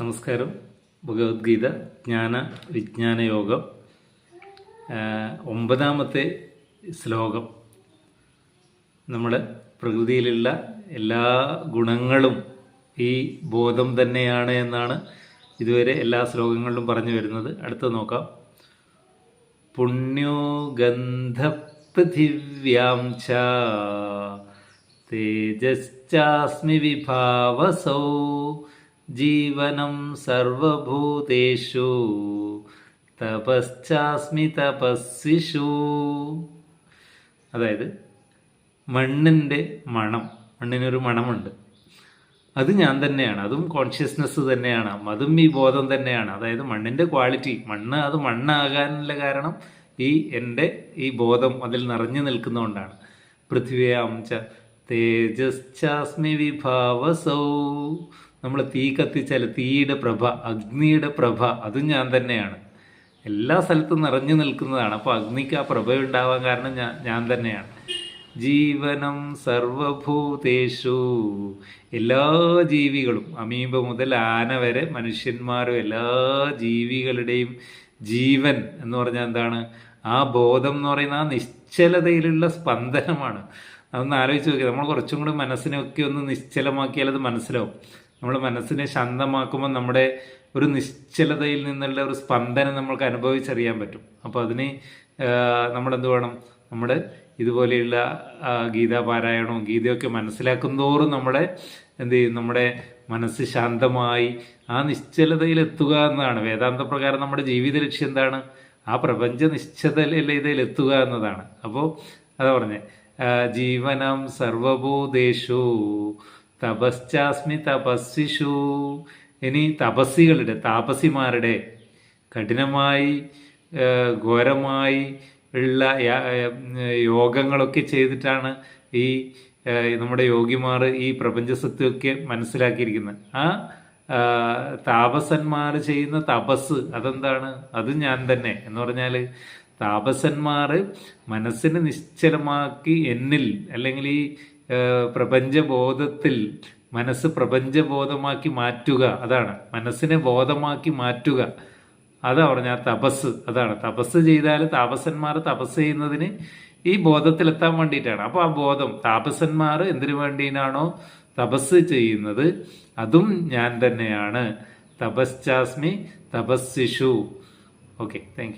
നമസ്കാരം. ഭഗവത്ഗീത ജ്ഞാന വിജ്ഞാന യോഗം. ഒമ്പതാമത്തെ ശ്ലോകം. നമ്മൾ പ്രകൃതിയിലുള്ള എല്ലാ ഗുണങ്ങളും ഈ ബോധം തന്നെയാണ് എന്നാണ് ഇതുവരെ എല്ലാ ശ്ലോകങ്ങളിലും പറഞ്ഞു വരുന്നത്. അടുത്ത് നോക്കാം. പുണ്യോ ഗന്ധപൃഥിവ്യാം ച തേജസ്ചാസ്മി വിഭാവസൗ ജീവനം സർവഭൂതേഷു തപശ്ചാസ്മി തപസ്സിഷു. അതായത് മണ്ണിന്റെ മണം മണ്ണിനൊരു മണമുണ്ട്. അത് ഞാൻ തന്നെയാണ് അതും കോൺഷ്യസ്നെസ് തന്നെയാണ് അതും ഈ ബോധം തന്നെയാണ്. അതായത് മണ്ണിന്റെ ക്വാളിറ്റി മണ്ണ് അത് മണ്ണാകാനുള്ള കാരണം ഈ എന്റെ ഈ ബോധം അതിൽ നിറഞ്ഞു നിൽക്കുന്നതുകൊണ്ടാണ്. പൃഥ്വിയാം ച തേജസ്ചാസ്മി വിഭാവസൗ. നമ്മൾ തീ കത്തിച്ചാൽ തീയുടെ പ്രഭ അഗ്നിയുടെ പ്രഭ അതും ഞാൻ തന്നെയാണ്. എല്ലാ സ്ഥലത്തും നിറഞ്ഞു നിൽക്കുന്നതാണ്. അപ്പോൾ അഗ്നിക്ക് ആ പ്രഭ ഉണ്ടാവാൻ കാരണം ഞാൻ ഞാൻ തന്നെയാണ്. ജീവനം സർവഭൂതേഷു. എല്ലാ ജീവികളും അമീബ മുതൽ ആന വരെ മനുഷ്യന്മാരും എല്ലാ ജീവികളുടെയും ജീവൻ എന്ന് പറഞ്ഞാൽ എന്താണ്? ആ ബോധം എന്ന് പറയുന്ന ആ നിശ്ചലതയിലുള്ള സ്പന്ദനമാണ്. അതൊന്ന് ആലോചിച്ച് നോക്കി. നമ്മൾ കുറച്ചും കൂടി മനസ്സിനൊക്കെ ഒന്ന് നിശ്ചലമാക്കിയാൽ അത് മനസ്സിലാവും. നമ്മൾ മനസ്സിനെ ശാന്തമാക്കുമ്പോൾ നമ്മുടെ ഒരു നിശ്ചലതയിൽ നിന്നുള്ള ഒരു സ്പന്ദനം നമ്മൾക്ക് അനുഭവിച്ചറിയാൻ പറ്റും. അപ്പോൾ അതിന് നമ്മളെന്ത് വേണം? നമ്മൾ ഇതുപോലെയുള്ള ഗീതാ ഗീതാപാരായണവും ഗീതയൊക്കെ മനസ്സിലാക്കുന്തോറും നമ്മുടെ എന്ത് ചെയ്യും? നമ്മുടെ മനസ്സ് ശാന്തമായി ആ നിശ്ചലതയിൽ എത്തുക എന്നതാണ്. വേദാന്ത പ്രകാരം നമ്മുടെ ജീവിത ലക്ഷ്യം എന്താണ്? ആ പ്രപഞ്ച നിശ്ചലതയിൽ എത്തുക എന്നതാണ്. അപ്പോൾ അതാ പറഞ്ഞേ ജീവനം സർവഭൂതേഷു തപശ്ചാസ്മി തപസ്സിഷു. ഇനി തപസ്സികളുടെ താപസിമാരുടെ കഠിനമായി ഘോരമായി ഉള്ള യോഗങ്ങളൊക്കെ ചെയ്തിട്ടാണ് ഈ നമ്മുടെ യോഗിമാർ ഈ പ്രപഞ്ചസത്വമൊക്കെ മനസ്സിലാക്കിയിരിക്കുന്നത്. ആ താപസന്മാർ ചെയ്യുന്ന തപസ് അതെന്താണ്? അത് ഞാൻ തന്നെ. എന്ന് പറഞ്ഞാൽ താപസന്മാർ മനസ്സിനെ നിശ്ചലമാക്കി എന്നിൽ അല്ലെങ്കിൽ ഈ പ്രപഞ്ചബോധത്തിൽ മനസ്സ് പ്രപഞ്ചബോധമാക്കി മാറ്റുക. അതാണ്. മനസ്സിനെ ബോധമാക്കി മാറ്റുക. അതാ പറഞ്ഞ തപസ്. അതാണ്. തപസ് ചെയ്താൽ താപസന്മാർ തപസ് ചെയ്യുന്നതിന് ഈ ബോധത്തിലെത്താൻ വേണ്ടിയിട്ടാണ്. അപ്പോൾ ആ ബോധം താപസന്മാർ എന്തിനു വേണ്ടിയിട്ടാണോ തപസ് ചെയ്യുന്നത്? അതും ഞാൻ തന്നെയാണ്. തപസ്ചാസ്മി തപസ്സിഷു. Okay thank